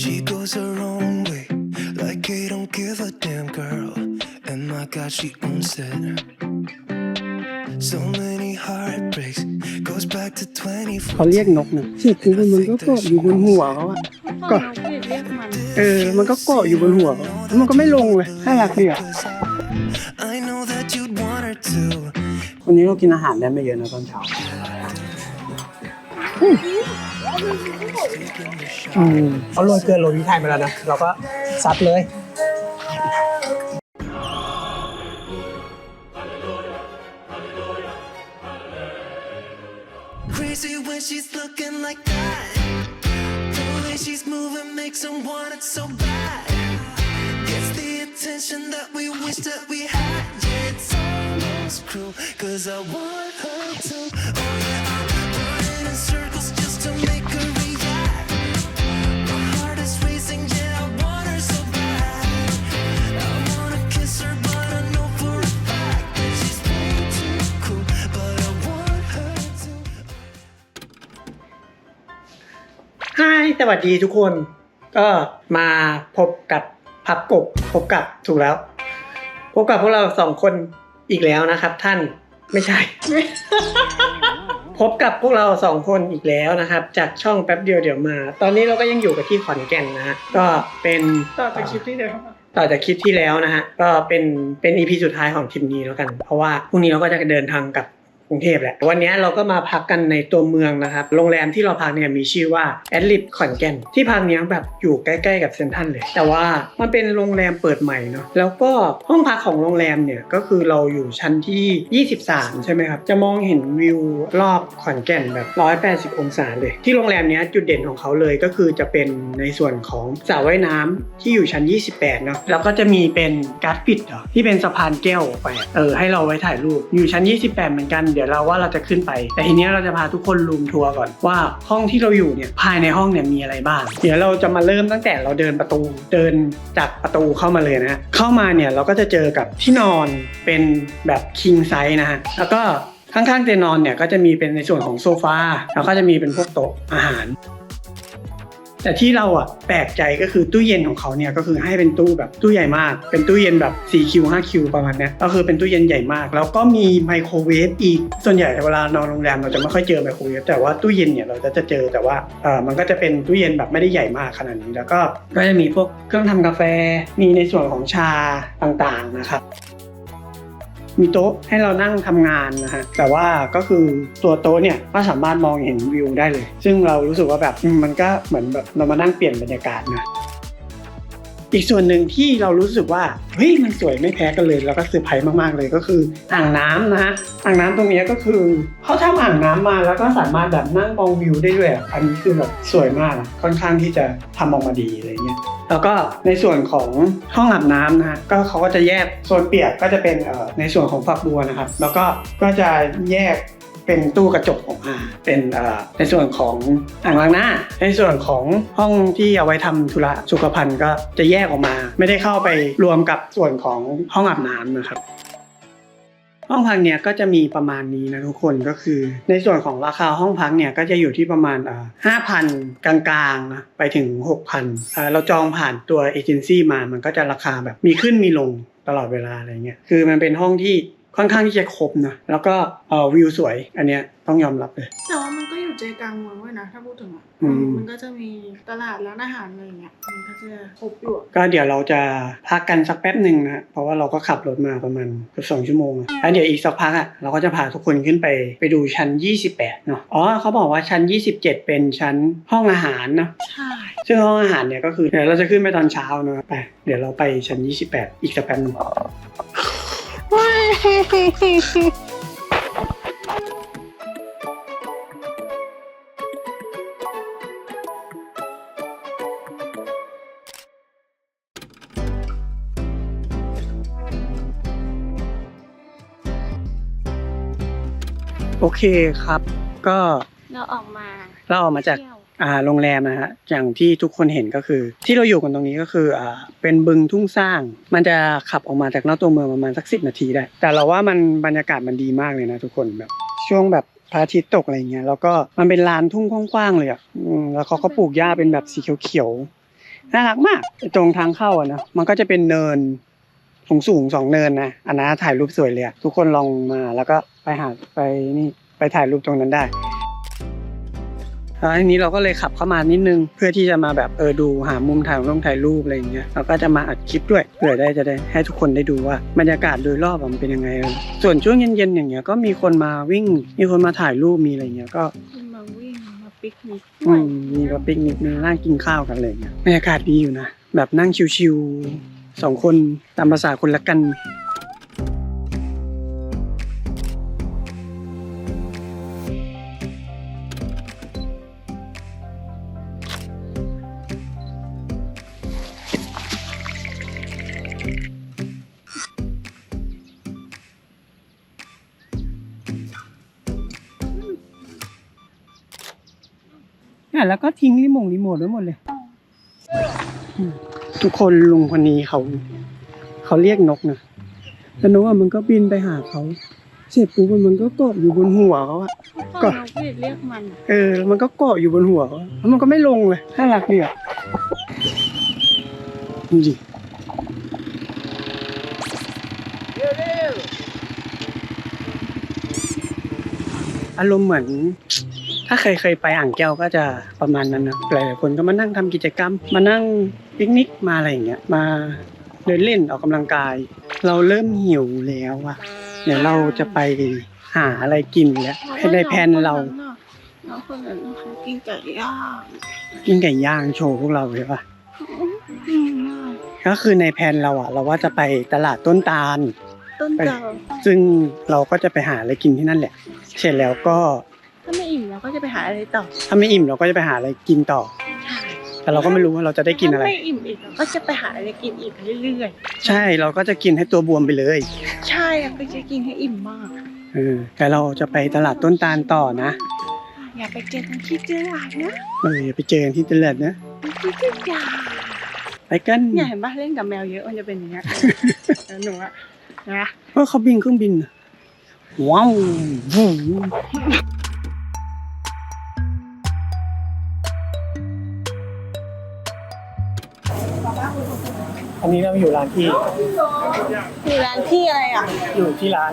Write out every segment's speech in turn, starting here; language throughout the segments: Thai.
She goes her own way, like I don't give a damn girl. And my god, she owns it. So many heartbreaks, goes back to 24. เขาเรียกนกนะที่คือมันก็เกาะอยู่บนหัวเขาอะก็น้องพี่เรียกมันเออ มันก็เกาะอยู่บนหัวเขาแล้วมันก็ไม่ลงเลยน่ารักดีอะ I know that you'd want her to. วันนี้เรากินอาหารได้ไม่เยอะนะตอนเช้า อืมเขาโรยเกลือโรยพริกไทยไปแล้วนะ เราก็ซัดเลย Crazy when she's looking like that. The way she's moving makes them want it so bad. Gets the attention that we wish that we had. Yeah, it's almost cruel, cause I want her to. Oh yeah, I'm running in circles ฮายสวัสดีทุกคน ก็มาพบกับพับกบพบกับถูกแล้ว พบกับพวกเราสองคนอีกแล้วนะครับ ท่านไม่ใช่ พบกับพวกเราสองคนอีกแล้วนะครับ จากช่องแป๊บเดียวเดี๋ยวมา ตอนนี้เราก็ยังอยู่กับที่ขอนแก่นนะฮะก็เป็นต่อจากคลิปที่เดียวต่อจากคลิปที่แล้วนะฮะก็เป็นเป็นอีพีสุดท้ายของทริปนี้แล้วกัน เพราะว่าพรุ่งนี้เราก็จะเดินทางกลับ กรุงเทพแหละ วันนี้เราก็มาพักกันในตัวเมืองนะครับ โรงแรมที่เราพักเนี่ยมีชื่อว่าแอดลิฟขอนแก่น ที่พักเนี้ยแบบอยู่ใกล้ๆกับเซนทรัลเลย แต่ว่ามันเป็นโรงแรมเปิดใหม่เนาะ แล้วก็ห้องพักของโรงแรมเนี่ยก็คือเราอยู่ชั้นที่ 23 ใช่ไหมครับ จะมองเห็นวิวรอบขอนแก่นแบบ 180 องศาเลย ที่โรงแรมเนี้ยจุดเด่นของเขาเลยก็คือจะเป็นในส่วนของสระว่ายน้ำที่อยู่ชั้น 28 เนาะ แล้วก็จะมีเป็นการ์ดปิดเหรอที่เป็นสะพานแก้วออกไป เออให้เราไว้ถ่ายรูป อยู่ชั้น 28 เหมือนกันเดี๋ยวเราว่าเราจะขึ้นไป แต่ทีนี้เราจะพาทุกคนรูมทัวร์ก่อนว่าห้องที่เราอยู่เนี่ยภายในห้องเนี่ยมีอะไรบ้าง เดี๋ยวเราจะมาเริ่มตั้งแต่เราเดินประตูเดินจากประตูเข้ามาเลยนะฮะเข้ามาเนี่ยเราก็จะเจอกับที่นอนเป็นแบบ king size นะฮะแล้วก็ข้างๆเตียงนอนเนี่ยก็จะมีเป็นในส่วนของโซฟาแล้วก็จะมีเป็นพวกโต๊ะอาหาร แต่ที่เราอะแปลกใจก็คือตู้เย็นของเขาเนี่ยก็คือให้เป็นตู้แบบตู้ใหญ่มาก เป็นตู้เย็นแบบ 4Q 5Q ประมาณเนี้ยก็คือเป็นตู้เย็นใหญ่มาก แล้วก็มีไมโครเวฟอีกส่วนใหญ่เวลานอนโรงแรมเราจะไม่ค่อยเจอไมโครเวฟแต่ว่าตู้เย็นเนี่ยเราจะจะเจอแต่ว่าเออมันก็จะเป็นตู้เย็นแบบไม่ได้ใหญ่มากขนาดนี้แล้วก็ก็จะมีพวกเครื่องทำกาแฟมีในส่วนของชาต่างๆนะครับ มีโต๊ะให้เรานั่งทำงานนะฮะแต่ว่าก็คือตัวโต๊ะเนี่ยก็สามารถมองเห็นวิวได้เลย ซึ่งเรารู้สึกว่าแบบมมันก็เหมือนแบบเรามานั่งเปลี่ยนบรรยากาศนะ อีกส่วนหนึ่งที่เรารู้สึกว่าเฮ้ยมันสวยไม่แพ้กันเลย แล้วก็เซอร์ไพรส์มากๆเลยก็คืออ่างน้ำนะฮะอ่างน้ำตรงนี้ก็คือเขาทำอ่างน้ำมาแล้วก็สามารถแบบนั่งมองวิวได้ด้วยอันนี้คือแบบสวยมากค่อนข้างที่จะทำออกมาดีอะไรเงี้ยแล้วก็ในส่วนของห้องอาบน้ำนะฮะก็เขาก็จะแยกโซนเปียกก็จะเป็นในส่วนของฝักบัวนะครับ แล้วก็ก็จะแยก เป็นตู้กระจกออกมาเป็นในส่วนของอ่างล้างหน้า ในส่วนของห้องที่เอาไว้ทำธุระสุขภัณฑ์ก็จะแยกออกมา ไม่ได้เข้าไปรวมกับส่วนของห้องอาบน้ำนะครับห้องพักเนี่ยก็จะมีประมาณนี้นะทุกคนก็คือ ในส่วนของราคาห้องพักเนี่ยก็จะอยู่ที่ประมาณห้าพันกลางๆนะไปถึงหกพันเราจองผ่านตัวเอเจนซี่มามันก็จะราคาแบบมีขึ้นมีลงตลอดเวลาอะไรเงี้ยคือมันเป็นห้องที่ ค่อนข้างที่จะครบนะแล้วก็เอ่อวิวสวย อันเนี้ยต้องยอมรับเลย แต่ว่ามันก็อยู่ใจกลางเมืองด้วยนะถ้าพูดถึงอะอืม มันก็จะมีตลาดร้านอาหารอะไรอย่างเงี้ยมันก็จะครบอยู่อะก็เดี๋ยวเราจะพักกันสักแป๊บหนึ่งนะเพราะว่าเราก็ขับรถมาประมาณเกือบสองชั่วโมงอะแล้วเดี๋ยวอีกสักพักอะเราก็จะพาทุกคนขึ้นไปไปดูชั้น 28เนาะอ๋อเขาบอกว่าชั้น 27 เป็นชั้นห้องอาหารเนาะใช่ซึ่งห้องอาหารเนี่ยก็คือเดี๋ยวเราจะขึ้นไปตอนเช้าเนอะไปเดี๋ยวเราไปชั้น 28 อีกสักแป๊บหนึง โอเคครับ ก็เราออกมาเราออกมาจาก เที่ยวอ่า โรงแรมนะฮะอย่างที่ทุกคนเห็นก็คือ ที่เราอยู่กันตรงนี้ก็คืออ่าเป็นบึงทุ่งสร้าง มันจะขับออกมาจากนอกตัวเมืองประมาณสักสินาทีได้ แต่เราว่ามันบรรยากาศมันดีมากเลยนะทุกคนแบบช่วงแบบพระอาทิตย์ตกอะไรเงี้ยแล้วก็มันเป็นลานทุ่งกว้างๆเลยอะแล้วเขาก็ปลูกหญ้าเป็นแบบสีเขียวๆน่ารักมากตรงทางเข้าอะนะมันก็จะเป็นเนินสูงสูงสองเนินนะอันนั้นถ่ายรูปสวยเลยอะทุกคนลองมาแล้วก็ไปหาไปนี่ไปถ่ายรูปตรงนั้นได้ แล้วทีนี้เราก็เลยขับเข้ามานิดนึง เพื่อที่จะมาแบบเออดูหามุมถ่ายรูปถ่ายรูปอะไรอย่างเงี้ยเราก็จะมาอัดคลิปด้วยเผื่อได้จะได้ให้ทุกคนได้ดูว่าบรรยากาศโดยรอบอะมันเป็นยังไงเออส่วนช่วงเย็นๆอย่างเงี้ยก็มีคนมาวิ่ง มีคนมาถ่ายรูปมีอะไรเงี้ยก็คุณมาวิ่งมาปิกนิกอืมมีก็ปิกนิกมีนั่งกินข้าวกันอะไรอย่างเลยบรรยากาศดีอยู่นะแบบนั่งชิวๆสองคนตามภาษาคนละกัน อะแล้วก็ทิ้งรีโมงรีโมทไว้หมดเลยอืมทุกคนลุงคนนี้เขา เขาเรียกนกนะแล้วนกอะมันก็บินไปหาเขาเสร็จปุ๊บมันก็เกาะอยู่บนหัวเขาอะ ก็นกเรียกเรียกมัน เออแล้วมันก็เกาะอยู่บนหัวเขาแล้วมันก็ไม่ลงเลยน่ารักดีอะดูดิอารมณ์เหมือน ถ้าเคยเคยไปอ่างแก้วก็จะประมาณนั้นนะหลายๆคนก็มานั่งทำกิจกรรม มานั่งปิกนิกมาอะไรอย่างเงี้ยมาเดินเล่นออกกำลังกาย เราเริ่มหิวแล้วอะเดี๋ยวเราจะไปหาอะไรกินแล้วในแผนเราน้องคนนั้นนะคะกินไก่ย่างกินไก่ย่างโชว์พวกเราเลยป่ะอืมมากก็คือในแผนเราอะเราว่าจะไปตลาดต้นตาลต้นเต่าซึ่งเราก็จะไปหาอะไรกินที่นั่นแหละ เสร็จแล้วก็ ถ้าไม่อิ่มเราก็จะไปหาอะไรต่อถ้าไม่อิ่มเราก็จะไปหาอะไรกินต่อแต่เราก็ไม่รู้ว่าเราจะได้กินอะไร ถ้าไม่อิ่มอีกเราก็จะไปหาอะไรกินอีกเรื่อยใช่เราก็จะกินให้ตัวบวมไปเลยๆ ใช่อะก็จะกินให้อิ่มมาก เออแต่เราจะไปตลาดต้นตาลต่อนะอย่าไปเจอกันที่ตลาดนะเอออย่าไปเจอกันที่ตลาดนะที่ตลาดไปกันเนี่ยเห็นปะเล่นกับแมวเยอะมันจะเป็นอย่างเงี้ยเออหนูอะนะ เพราะเขาบินเครื่องบินน่ะว้าววู้ อันนี้เราอยู่ร้านที่มีร้านพี่อะไรอะ อยู่ที่ร้าน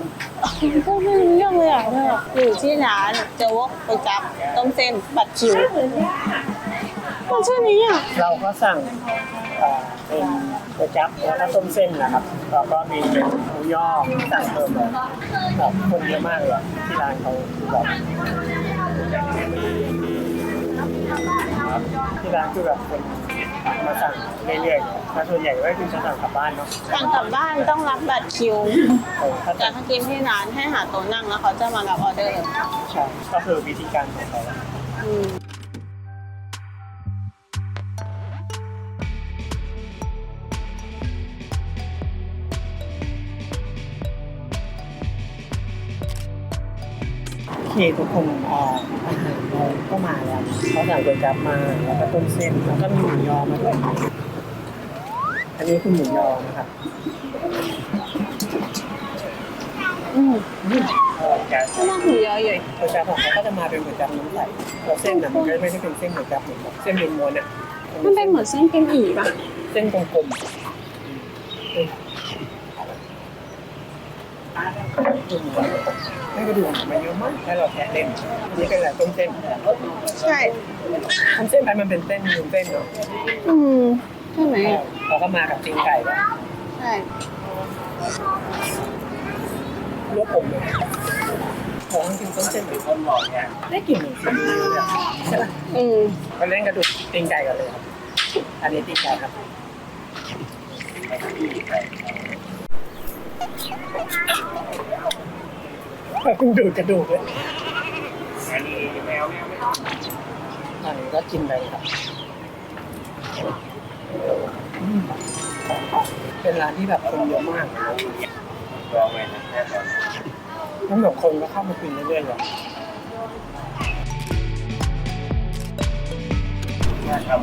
ก็ไม่รู้เรื่องเลยอะเนี่ยอยู่ที่ร้านเจวกไปจับต้มเส้นบัตรคิวมันชื่อนี้อะ เราก็สั่งเอ่อเป็นก๋วยจั๊บแล้วก็ต้มเส้นนะครับแล้วก็มีเป็นหมูย่อสั่งเพิ่มเลยแบบคนเยอะมากเลยอะที่ร้านเขาคือ แบบที่ร้านคือแบบคนมาสั่งเรื่อยๆแต่ส่วนใหญ่ก็คือจะสั่งกลับบ้านเนาะสั่งกลับบ้านต้องรับบัตรคิวเออถ้าแต่ถ้ากินที่ร้านให้หาโต๊ะนั่งแล้วเขาจะมารับออเดอร์ใช่ก็คือวิธีการของเขาอืมโอเคทุกคนเอ่ออาห ก็มาแล้วเขาสั่งก๋วยจั๊บมาแล้วก็ต้มเส้นแล้วก็มีหมูยอมาด้วยอันนี้คือหมูยอนะครับอืมเออแกก็น่าหูยอะอยู่ก๋วยจั๊บของเขาก็จะมาเป็นก๋วยจั๊บน้ำใสแล้วเส้นน่ะมันก็ไม่ได้เป็นเส้นก๋วยจั๊บเหมือนแบบเส้นม้วนอะมันเป็นเหมือนเส้นกิมอีป่ะเส้นกลมๆ ให้กระดูกมันเยอะมากให้เราแทะเล่นนี่เป็นอะไรต้มเส้นใช่ต้มเส้นไปมันเป็นเส้นยืนเส้นเนาะอืมใช่ไหมแล้วก็มากับตีนไก่ด้วยใช่ลวกผมเลยของจริงต้มเส้นเป็นคนหล่อเนี่ยได้กลิ่นเหมือนซีอิ๊วเลยอะใช่ปะอืมมาเล่นกระดูกตีนไก่กันเลยครับอันนี้ตีนไก่ครับ ดูดกระดูกเลยอันนี้แมวแมวอันนี้ก็กินไปครับอืมเป็นร้านที่แบบคนเยอะมากทั้งหมดคนก็เข้ามากินเรื่อยๆเลย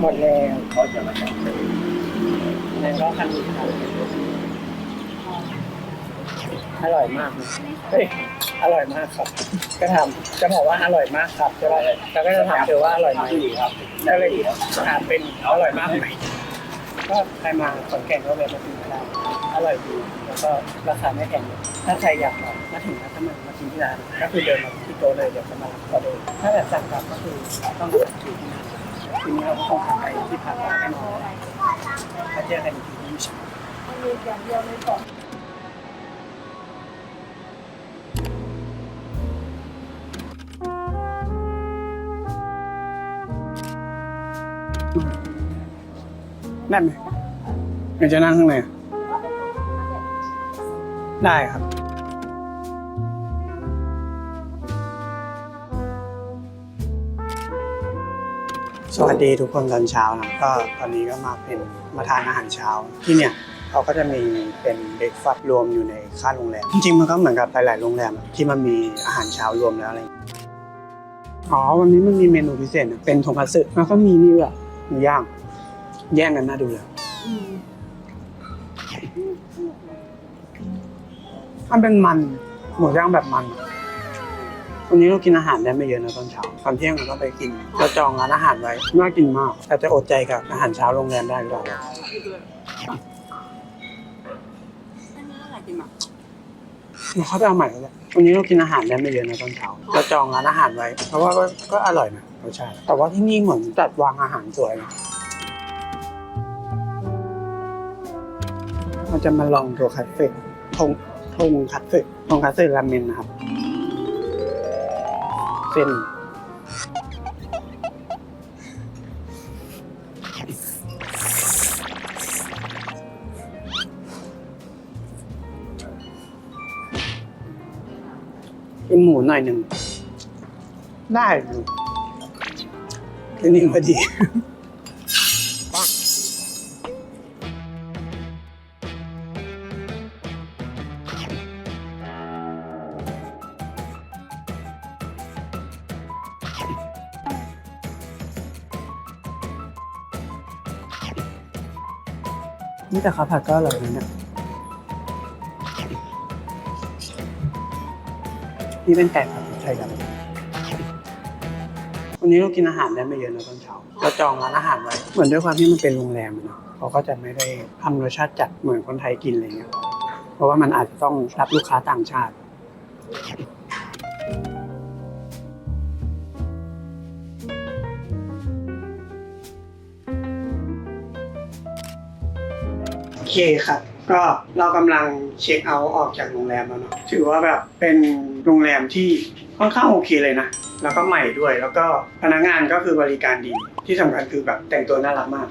หมดแล้วเขาจะมาแล้วก็คันนี้ครับ อร่อยมากเลยเฮ้ยอร่อยมากครับ ก็ถามจะบอกว่าอร่อยมากครับใช่ไหมแล้วก็จะถามเธอว่าอร่อยไหมครับก็เลยถามเป็นอร่อยมากไหมก็ใครมาขอนแก่นก็แวะมากินได้อร่อยดีแล้วก็ราคาไม่แพงเลยถ้าใครอยากมามาถึงนะถ้ามามากินที่ร้านก็คือเดินมาที่โต๊ะเลยเดี๋ยวจะมาก็เดินถ้าแบบสั่งกลับก็คือต้องสั่งคิวที่นั่นทีนี้เราก็คงทำไปที่พักเราให้นอนถ้าเจอกันอีกทีที่ชั้น ได้ไหมเดี๋ยวจะนั่งข้างในได้ครับ สวัสดีทุกคนตอนเช้านะก็ตอนนี้ก็มาเป็นมาทานอาหารเช้าที่เนี่ยเขาก็จะมีเป็นเบรกฟาสต์รวมอยู่ในค่าโรงแรม จริงๆ มันก็เหมือนกับหลายๆโรงแรมที่มันมีอาหารเช้ารวมแล้วอะไรอย่างเงี้ยอ๋อวันนี้มันมีเมนูพิเศษนะเป็นทงคัตสึแล้วก็มีนี่ด้วยหมูย่าง แย่งกันน่าดูเลย มันเป็นมัน หมูย่างแบบมัน วันนี้เรากินอาหารได้ไม่เยอะนะตอนเช้าตอนเที่ยงเราก็ไปกินเราจองร้านอาหารไว้ น่ากินมาก แต่จะอดใจกับอาหารเช้าโรงแรมได้หรือเปล่าเราเข้าไปเอาใหม่แล้วแหละวันนี้เรากินอาหารได้ไม่เยอะนะตอนเช้าเราจองร้านอาหารไว้ เพราะว่าก็ก็อร่อยนะรสชาติแต่ว่าที่นี่เหมือนจัดวางอาหารสวยนะ เราจะมาลองตัวคัตสึทงทงคัตสึทงคัตสึราเมนนะครับ เส้นเป็นหมูหน่อยหนึ่ง ได้อยู่แค่นี้พอดี นี่แต่ข้าวผัดก็อร่อยนะเนี่ยนี่เป็นไก่ผัดไทยดำวันนี้เรากินอาหารได้ไม่เยอะนะตอนเช้าเราจองร้านอาหารไว้ เหมือนด้วยความที่มันเป็นโรงแรมอะเนาะเขาก็จะไม่ได้ทำรสชาติจัดเหมือนคนไทยกินอะไรเงี้ย เพราะว่ามันอาจจะต้องรับลูกค้าต่างชาติ เคครับ ก็เรากำลังเช็คเอาท์ออกจากโรงแรมแล้วเนาะถือว่าแบบเป็นโรงแรมที่ค่อนข้างโอเคเลยนะ แล้วก็ใหม่ด้วย แล้วก็พนักงานก็คือบริการดี ที่สำคัญคือแบบแต่งตัวน่ารักมาก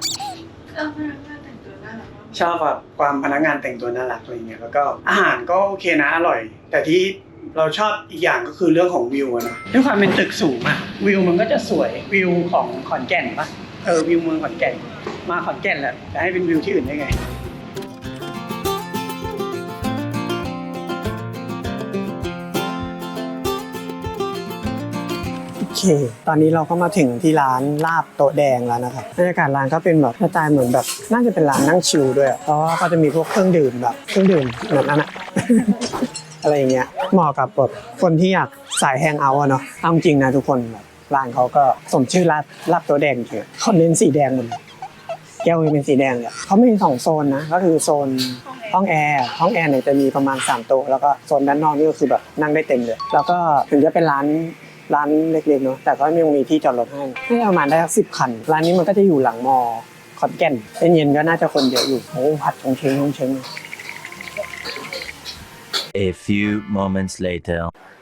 เออพนักงานแต่งตัวน่ารักมากชอบแบบความพนักงานแต่งตัวน่ารักอะไรเงี้ย แล้วก็อาหารก็โอเคนะอร่อย แต่ที่เราชอบอีกอย่างก็คือเรื่องของวิวอะนะด้วยความเป็นตึกสูงอะวิวมันก็จะสวยวิวของขอนแก่นปะเออวิวเมืองขอนแก่น มาขอนแก่นแหละจะให้เป็นวิวที่อื่นได้ไง ตอนนี้เราก็มาถึงที่ร้านลาบโต๊ะแดงแล้วนะครับบรรยากาศร้านก็เป็นแบบสไตล์เหมือนแบบน่าจะเป็นร้านนั่งชิลด้วยเพราะว่าก็จะมีพวกเครื่องดื่มแบบเครื่องดื่มแบบนั้นอะอะไรอย่างเงี้ยเหมาะกับแบบคนที่อยากสายแฮงเอาท์อะเนาะเอาจริงนะทุกคนแบบร้านเขาก็สมชื่อลาบลาบโต๊ะแดงจริงๆเขาเน้นสีแดงหมดเลยแก้วยังเป็นสีแดงเลยเขามีสองโซนนะก็คือโซนห้องแอร์ห้องแอร์เนี่ยจะมีประมาณ3โต๊ะแล้วก็โซนด้านนอกนี่ก็คือแบบนั่งได้เต็มเลย แล้วก็ถึงจะเป็นร้าน ร้านเล็กๆเนาะแต่ก็ยังมีที่จอดรถให้ให้ประมาณได้สักสิบคัน ร้านนี้มันก็จะอยู่หลังมอขอนแก่นเย็นๆก็น่าจะคนเยอะอยู่โอ้ผัดชงเชงชงเชง A few moments later.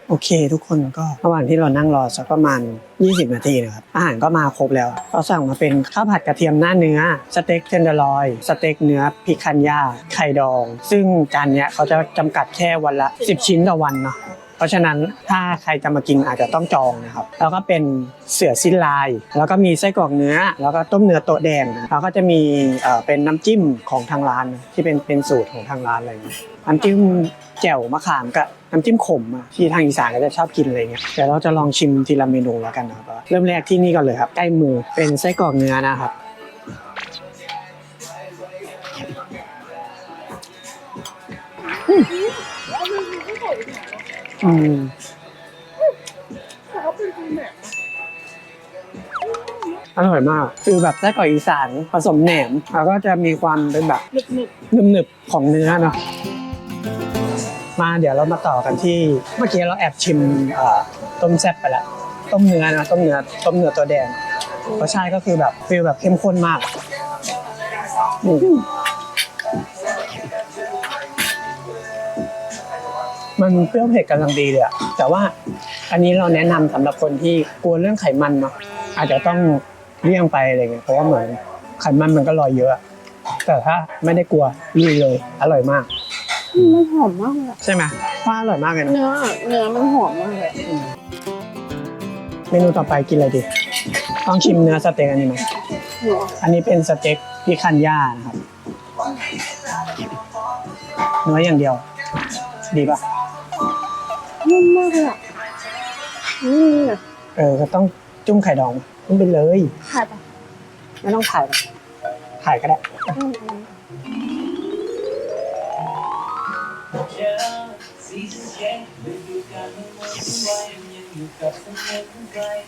โอเค ทุกคนก็ระหว่างที่เรานั่งรอสักประมาณ 20 นาทีนะครับ อาหารก็มาครบแล้วก็สั่งมาเป็นข้าวผัดกระเทียมหน้าเนื้อ สเต็กเทนเดอร์ลอย สเต็กเนื้อพิคันย่าไข่ดอง ซึ่งจานเนี้ยเขาจะจำกัดแค่วันละ 10 ชิ้นต่อวันเนาะ เพราะฉะนั้นถ้าใครจะมากินอาจจะต้องจองนะครับแล้วก็เป็นเสือสิ้นลาย แล้วก็มีไส้กรอกเนื้อ แล้วก็ต้มเนื้อโต๊ะแดงแล้วก็จะมีเอ่อเป็นน้ำจิ้มของทางร้านที่เป็นเป็นสูตรของทางร้านอะไรอย่างเงี้ยน้ำจิ้มแจ่วมะขามกับน้ำจิ้มขมอะที่ทางอีสานก็จะชอบกินอะไรเงี้ยเดี๋ยวเราจะลองชิมทีละเมนูแล้วกันนะครับเริ่มแรกที่นี่ก่อนเลยครับใกล้มือเป็นไส้กรอกเนื้อนะครับ อืม อืมแต่เขาเป็นคนแบบอร่อยมากคือแบบไส้กรอกอีสานผสมแหนม แล้วก็จะมีความเป็นแบบหนึบๆของเนื้อเนาะมาเดี๋ยวเรามาต่อกันที่เมื่อกี้เราแอบชิมเอ่อต้มแซ่บไปแล้วต้มเนื้อนะต้มเนื้อต้มเนื้อตัวแดงรสชาติก็คือแบบฟีลแบบเข้มข้นมากอืม มันเปรี้ยวเผ็ดกำลังดีเลยอะแต่ว่าอันนี้เราแนะนำสำหรับคนที่กลัวเรื่องไขมันเนาะอาจจะต้องเลี่ยงไปอะไรเงี้ยเพราะว่าเหมือนไขมันมันก็ลอยเยอะแต่ถ้าไม่ได้กลัวลุยเลย อร่อยมากมันหอมมากเลยอะใช่ไหมว่าอร่อยมากเลยนะเนื้อเนื้อมันหอมมากเลยเมนูต่อไปกินอะไรดีต้องชิมเนื้อสเต็กอันนี้ไหมหัวอันนี้เป็นสเต็กพิคันย่านะครับ เนื้ออย่างเดียว ดีปะ นุ่มมากเลยอะนี่นะเออก็ต้องจุ่มไข่ดองจุ่มไปเลยถ่ายปะไม่ต้องถ่ายหรอกถ่ายก็ได้อืม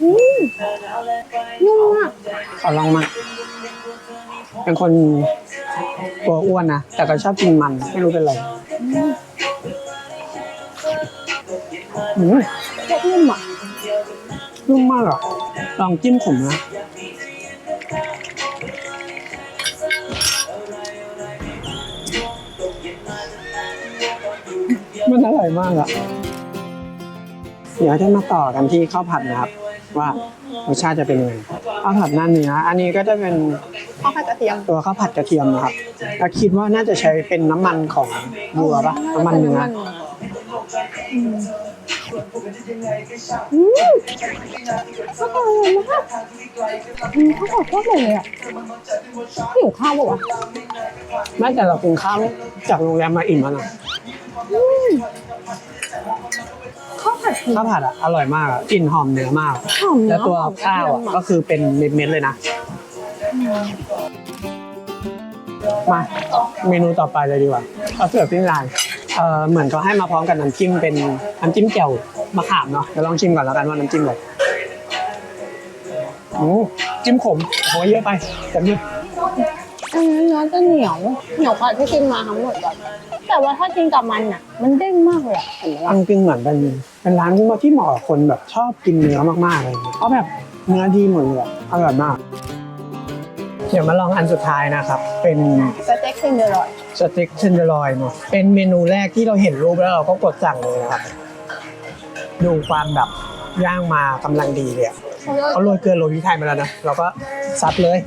อืมนุ่มมากขอลองมา เป็นคนกลัวอ้วนนะ แต่ก็ชอบกินมัน ไม่รู้เป็นไร อืม แค่นุ่มอะนุ่มมากอะลองจิ้มขมนะมันอร่อยมากอะ เดี๋ยวจะมาต่อกันที่ข้าวผัดนะครับ ว่ารสชาติจะเป็นยังไงข้าวผัดหน้าเนื้ออันนี้ก็จะเป็นข้าวผัดกระเทียมตัวข้าวผัดกระเทียมนะครับแล้วคิดว่าน่าจะใช้เป็นน้ำมันของวัวปะน้ำมันเนื้อ อืมอืมข้าวผัดอร่อยมากอืมข้าวผัดโคตรเลยอะหิวข้าวปะวะแม้แต่เรากินข้าวจากโรงแรมมาอิ่มแล้วนะอืมข้าวผัดข้าวผัดอะอร่อยมากอะกลิ่นหอมเนื้อมาก หอมเนื้แล้อวตัวหอมกระข้าวเทียอะมก็คือเป็นเม็ดๆเลยนะ มา เมนูต่อไปเลยดีกว่าเอาเสิร์ฟที่ร้าน เอ่อเหมือนเขาให้มาพร้อมกับน้ำจิ้มเป็นน้ำจิ้มแจ่วมะขามเนาะเดี๋ยวลองชิมก่อนแล้วกันว่าน้ำจิ้มอะไรอืมจิ้มขมโอ้ยเยอะไปแต่เนี่ยอันนี้เนื้อจะเหนียวเหนียวกว่าที่กินมาทั้งหมดแบบแต่ว่าถ้ากินกับมันอะ มันเด้งมากเลยอะเห็นไหมอัล่ะงจริงเหมือนเป็นเป็นร้านที่มาที่เหมาะกับคนแบบชอบกินเนื้อมากๆเลยเพราะแบบเนื้อดีหมดเลยอะอร่อยมากเดี๋ยวมาลองอันสุดท้ายนะครับ เป็นสเต็กเซนเดอร์ลอยสเต็กเทนเดอร์ลอยเนาะเป็นเมนูแรกที่เราเห็นรูปแล้วเราก็กดสั่งเลยนะครับ ดูความแบบย่างมากำลังดีเลยอะเขาโรยเกลือโรยพริกไทยมาแล้วนะเราก็ซัดเลย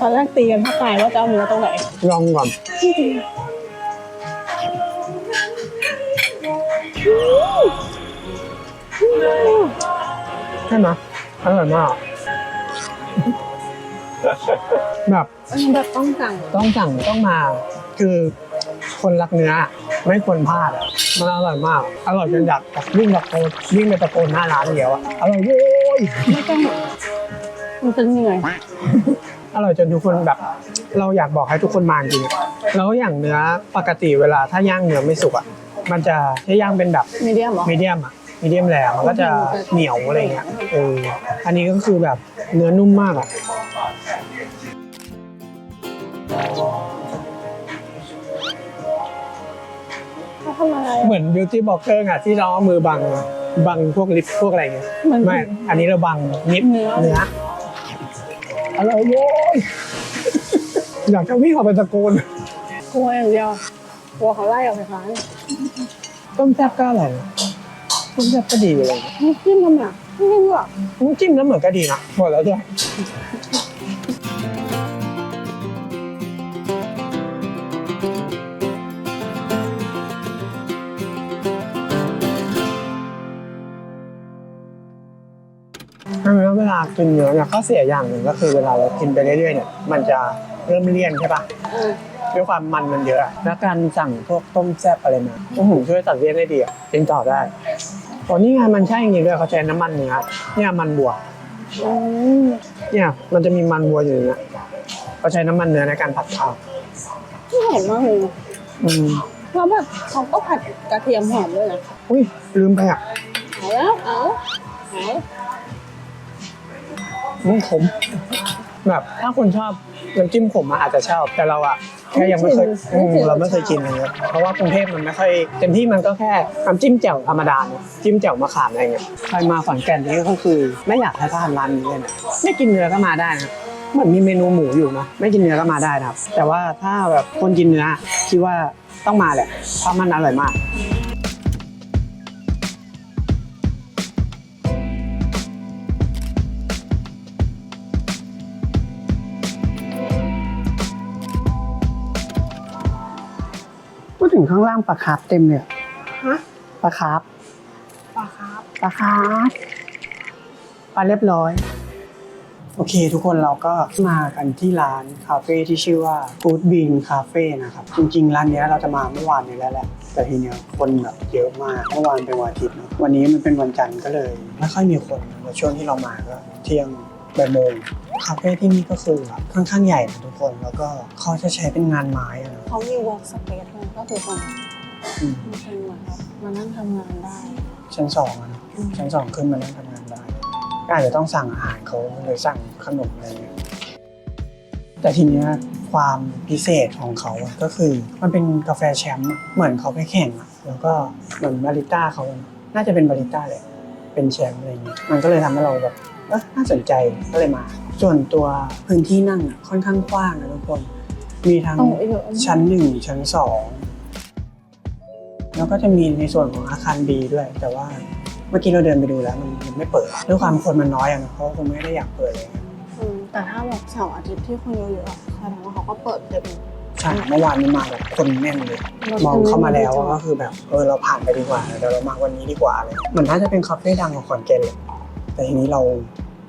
ตอนแรกตีกันแทบตายว่าจะเอาเนื้อตรงไหนลองก่อน ใช่ไหมอร่อยมาก แบบอันนี้แบบต้องสั่งต้องสั่งต้องมา คือคนรักเนื้อไม่ควรพลาดอะมันอร่อยมาก อร่อยจนอยากแบบวิ่งตะโกนวิ่งไปตะโกนหน้าร้านเดียวอะอร่อยโว้ยไม่ต้องมันจะเหนื่อย อร่อยจนทุกคนแบบ เราอยากบอกให้ทุกคนมาจริงอะแล้วอย่างเนื้อปกติเวลาถ้าย่างเนื้อไม่สุกอะ มันจะถ้าย่างเป็นแบบมีเดียมเหรอ มีเดียมอะมีเดียมแรงมันก็จะเหนียวอะไรเงี้ยเอออันนี้ก็คือแบบเนื้อนุ่มมากอะเขาทำอะไร เหมือนบิวตี้บล็อกเกอร์อะที่เราเอามือบังบังพวกลิปพวกอะไรเงี้ยเหมือนไม่อันนี้เราบังนิดเนื้อเนื้ออร่อยโว้ยอยากจะวิ่งออกไปตะโกนกลัวอย่างเดียว กลัวเขาไล่ออกจากร้านต้มแซ่บก็อร่อยนะต้มแซ่บก็ดีเลยน้ำจิ้มทำไมไม่รู้อะน้ำจิ้มแล้วเหมือนก็ดีนะหมดแล้วด้วยแล้วเวลากินเนื้อเนี่ยข้อเสียอย่างหนึ่งก็คือเวลาเรากินไปเรื่อยๆเนี่ยมันจะเริ่มเลี่ยนใช่ปะอืม ด้วยความมันมันเยอะอะแล้วการสั่งพวกต้มแซ่บอะไรมาโอ้โหช่วยตัดเลี่ยนได้ดีอะกินต่อได้โอ้นี่ไงมันใช่จริงๆด้วยเขาใช้น้ำมันเนื้อเนี่ยมันบัว อืมเนี่ยมันจะมีมันบัวอยู่เนี่ยเขาใช้น้ำมันเนื้อในการผัดข้าวหอมมากเลยอืมแล้วแบบเขาก็ผัดกระเทียมหอมด้วยนะอุ้ยลืมไปอะเอาแล้วเอาเอาอืมขม แบบถ้าคนชอบน้ำจิ้มขมอะอาจจะชอบ แต่เราอะแค่ยังไม่เคยอืมเราไม่เคยกินอะไรเงี้ยเพราะว่ากรุงเทพมันไม่ค่อยเต็มที่มันก็แค่น้ำจิ้มแจ่วธรรมดาเนี่ยจิ้มแจ่วมะขามอะไรเงี้ยใครมาขอนแก่นนี่ก็คือไม่อยากให้พลาดร้านนี้เลยนะไม่กินเนื้อก็มาได้นะเหมือนมีเมนูหมูอยู่นะไม่กินเนื้อก็มาได้นะครับ แต่ว่าถ้าแบบคนกินเนื้อคิดว่าต้องมาแหละเพราะมันอร่อยมาก ถึงข้างล่างปลาคาร์ฟเต็มเลยอะฮะปลาคาร์ฟปลาครับปลาคาร์ฟปลาเรียบร้อย โอเค ทุกคนเราก็มากันที่ร้านคาเฟ่ที่ชื่อว่า Good Bean Cafe นะครับจริงๆ ร้านเนี้ยเราจะมาเมื่อวานนี้แล้วแหละ แต่ทีเนี้ยคนแบบเยอะมากเมื่อวานเป็นวันอาทิตย์เนอะวันนี้มันเป็นวันจันทร์ก็เลยไม่ค่อยมีคนในช่วงที่เรามาก็เที่ยง บ่ายโมงคาเฟ่ที่นี่ก็คือแบบค่อนข้างใหญ่นะทุกคน แล้วก็เขาจะใช้เป็นงานไม้อะนะเขามี work space ด้วยก็คือตรงนั้นอืมมันเป็นเหมือนแบบมานั่งทำงานได้ชั้นสองอะนะอืมชั้นสองขึ้นมานั่งทำงานได้ก็อาจจะต้องสั่งอาหารเขาเลยสั่งขนมอะไรเงี้ยแต่ทีเนี้ยความพิเศษของเขาอะก็คือ มันเป็นกาแฟแชมป์อะเหมือนเขาไปแข่งอะแล้วก็เหมือนบาริสต้าเขาอะน่าจะเป็นบาริสต้าเลยเป็นแชมป์อะไรเงี้ยมันก็เลยทำให้เราแบบ เออน่าสนใจก็เลยมา ส่วนตัวพื้นที่นั่งอะค่อนข้างกว้างนะทุกคน มีทั้งโต๊ะเยอะมากชั้นหนึ่งชั้นสองแล้วก็จะมีในส่วนของอาคาร B ด้วย แต่ว่าเมื่อกี้เราเดินไปดูแล้วมันมันไม่เปิดด้วยความคนมันน้อยอะนะเขาคงไม่ได้อยากเปิดเลยอืมแต่ถ้าแบบเสาร์อาทิตย์ที่คนเยอะๆอะแสดงว่าเขาก็เปิดเต็มใช่เมื่อวานนี้มาแบบคนแน่นเลย มองเข้ามาแล้วอะก็คือแบบเออเราผ่านไปดีกว่าเดี๋ยวเรามาวันนี้ดีกว่าเลยเหมือนน่าจะเป็นคาเฟ่ดังของขอนแก่นเลย แต่ทีนี้เรา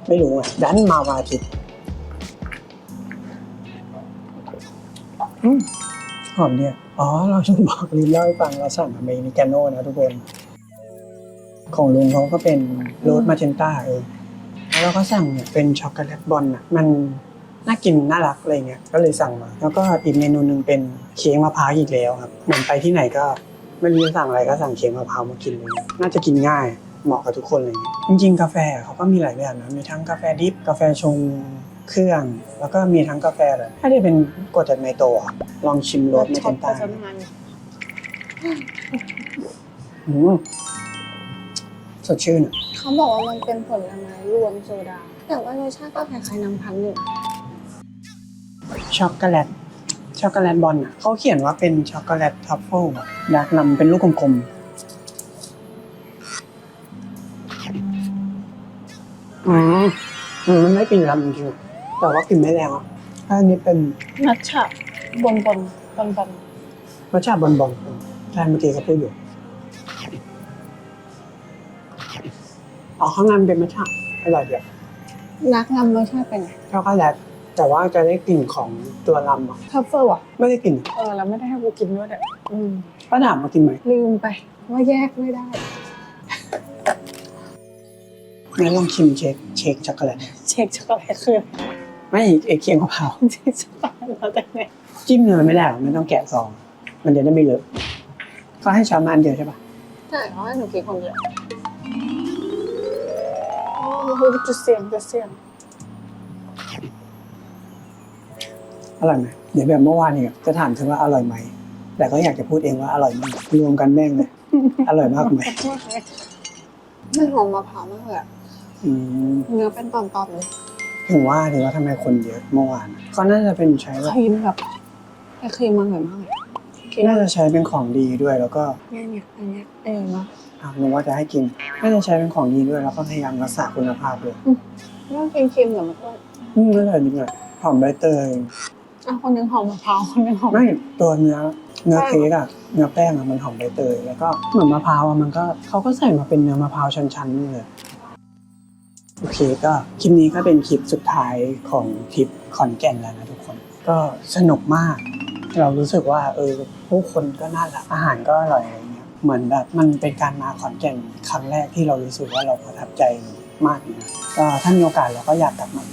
ไม่รู้ไงดันมาวันอาทิตย์หอมเนี่ย อ๋อ เราจะบอกลืมเล่าให้ฟังเราสั่งอเมริกาโน่นะทุกคน ของลุงเขาก็เป็นโรสมาเจนต้าเออแล้วเราก็สั่งเนี่ยเป็นช็อกโกแลตบอลอะ มันน่ากินน่ารักอะไรเงี้ย ก็เลยสั่งมา แล้วก็อีกเมนูหนึ่งเป็นเค้กมะพร้าวอีกแล้วครับเหมือนไปที่ไหนก็ไม่รู้จะสั่งอะไรก็สั่งเค้กมะพร้าวมากินเลย น่าจะกินง่าย เหมาะกับทุกคนเลยจริงๆ กาแฟเขาก็มีหลายแบบนะมีทั้งกาแฟดิฟกาแฟชงเครื่อง แล้วก็มีทั้งกาแฟแบบถ้าได้เป็นกดจากไมโตะอะลองชิมรสมาช็เจอปนปต้าระจำงานอืมสดชื่นอะเขาบอกว่ามันเป็นผลไม้รวมโซดา แต่ว่ารสชาติก็คล้ายๆน้ำพันธุ์อยู่ช็อกโกแลตช็อกโกแลตบอลอะเขาเขียนว่าเป็นช็อกโกแลตทัฟเฟิลอะดาร์กนำเป็นลูกกลมๆ อืมอืมมันไม่กลิ่นลำจริงๆแต่ว่ากลิ่นไม่แรงอะถ้าอันนี้เป็นนัทฉะบนบนบนบนรสชาติบอลๆใช่เมื่อกี้เขาพูดอยู่อ๋อข้างในมันเป็นมัทฉะอร่อยเดียวนักนำรสชาติเป็นไงช็อกโกแลตแต่ว่าจะได้กลิ่นของตัวลำอะทัฟเฟิลอะ ไม่ได้กลิ่นเออแล้วไม่ได้ให้กูกินด้วยอะอืมป้าถามมากินไหมลืมไปว่าแยกไม่ได้ งั้นลองชิมเชคเชคช็อกโกแลตเช็คช็อกโกแลตคือไม่เอกเคียงมะพร้าวเช็คช็อกโกแลตเราแต่ไงจิ้มเนยไม่ได้หรอกไม่ต้องแกะซอง มันจะได้ไม่เลอะก็ให้ช้อนมาอันเดียวใช่ปะใช่เขาให้หนูกินคนเดียวโอ้โหจุดเสียงจุดเสียงอร่อยไหมเดี๋ยวแบบเมื่อวานเนี่ยจะถามเธอว่าอร่อยไหม แต่ก็อยากจะพูดเองว่าอร่อยมากรวมกันแม่งเลยอร่อยมากไหมมันหอมมะพร้าวมากเลย อะอืมเนื้อเป็นตอนๆเลยถึงว่าถึงว่าทำไมคนเยอะเมื่อวานเขาน่าจะเป็นใช้แบบครีมแบบไอ้ครีมมันอร่อยมากเลยครีมน่าจะใช้เป็นของดีด้วยแล้วก็เนี่ยเนี่ยอันเนี้ยเออเนาะอ้าวนึกว่าจะให้กินน่าจะใช้เป็นของดีด้วยแล้วก็พยายามรักษาคุณภาพด้วยเรื่องครีมครีมเดี๋ยวมันก็อืมอร่อยจริงเลยหอมใบเตยอะคนหนึงหอมมะพร้าวคนหนึงหอมไม่ตัวเนื้อเนื้อแป้งเค้กอะเนื้อแป้งอะมันหอมใบเตยแล้วก็เหมือนมะพร้าวอะมันก็เขาก็ใส่มาเป็นเนื้อมะพร้าวชั้นๆนี่เลย โอเคก็คลิปนี้ก็เป็นคลิปสุดท้ายของทริปขอนแก่นแล้วนะทุกคน ก็สนุกมาก เรารู้สึกว่าเออผู้คนก็น่ารักอาหารก็อร่อยอะไรเงี้ยเหมือนแบบมันเป็นการมาขอนแก่นครั้งแรกที่เรารู้สึกว่าเราประทับใจมากเลยนะก็ถ้ามีโอกาสเราก็อยากกลับมา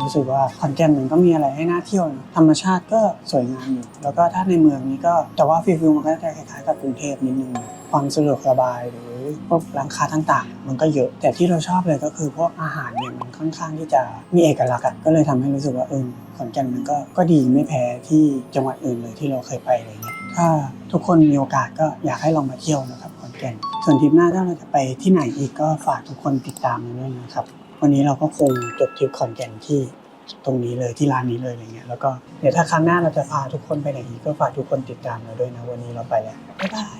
รู้สึกว่าขอนแก่นมันก็มีอะไรให้น่าเที่ยวนะธรรมชาติก็สวยงามอยู่ แล้วก็ถ้าในเมืองนี้ก็แต่ว่าฟิลฟีลมันก็จะคล้ายๆกับกรุงเทพนิดนึงความสะดวกสบายหรือพวกร้านค้าต่างๆ มันก็เยอะ แต่ที่เราชอบเลยก็คือพวกอาหารเนี่ยมันค่อนข้างที่จะมีเอกลักษณ์ก็เลยทำให้รู้สึกว่าเออขอนแก่นมันก็ก็ดีไม่แพ้ที่จังหวัดอื่นเลยที่เราเคยไปอะไรเงี้ยถ้าทุกคนมีโอกาสก็อยากให้ลองมาเที่ยวนะครับขอนแก่นส่วนทริปหน้าถ้าเราจะไปที่ไหนอีกก็ฝากทุกคนติดตามกันด้วยนะครับ วันนี้เราก็คงจบทริปขอนแก่นที่ตรงนี้เลยที่ร้านนี้เลยอะไรเงี้ยแล้วก็เดี๋ยวถ้าครั้งหน้าเราจะพาทุกคนไปไหนอีกก็ฝากทุกคนติดตามเราด้วยนะวันนี้เราไปแล้วบ๊ายบาย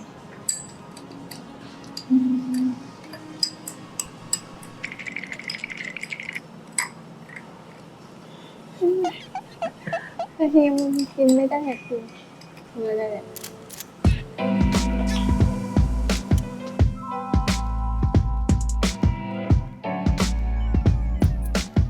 แต่ทีมกินไม่ได้คือไม่ได้เลย